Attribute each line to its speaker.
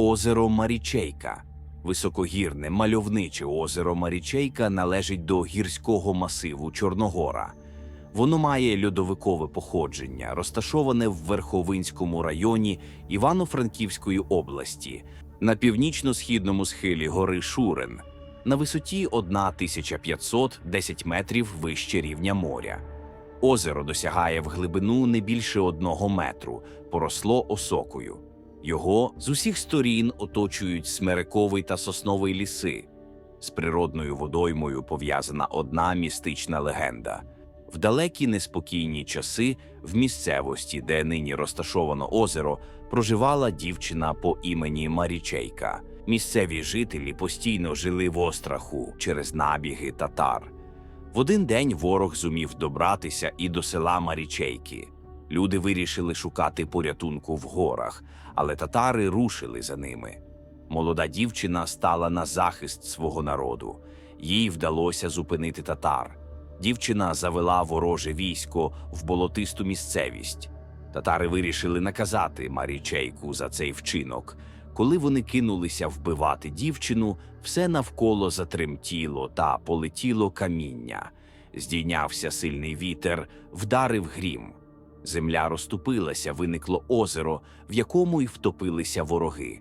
Speaker 1: Озеро Марічейка. Високогірне мальовниче озеро Марічейка належить до гірського масиву Чорногора. Воно має льодовикове походження, розташоване в Верховинському районі Івано-Франківської області, на північно-східному схилі гори Шурин, на висоті 1510 метрів вище рівня моря. Озеро досягає в глибину не більше одного метру, поросло осокою. Його з усіх сторін оточують смерековий та сосновий ліси. З природною водоймою пов'язана одна містична легенда. В далекі неспокійні часи в місцевості, де нині розташовано озеро, проживала дівчина по імені Марічейка. Місцеві жителі постійно жили в остраху через набіги татар. В один день ворог зумів добратися і до села Марічейки. Люди вирішили шукати порятунку в горах, але татари рушили за ними. Молода дівчина стала на захист свого народу. Їй вдалося зупинити татар. Дівчина завела вороже військо в болотисту місцевість. Татари вирішили наказати Марічейку за цей вчинок. Коли вони кинулися вбивати дівчину, все навколо затремтіло та полетіло каміння. Здійнявся сильний вітер, вдарив грім. Земля розступилася, виникло озеро, в якому й втопилися вороги.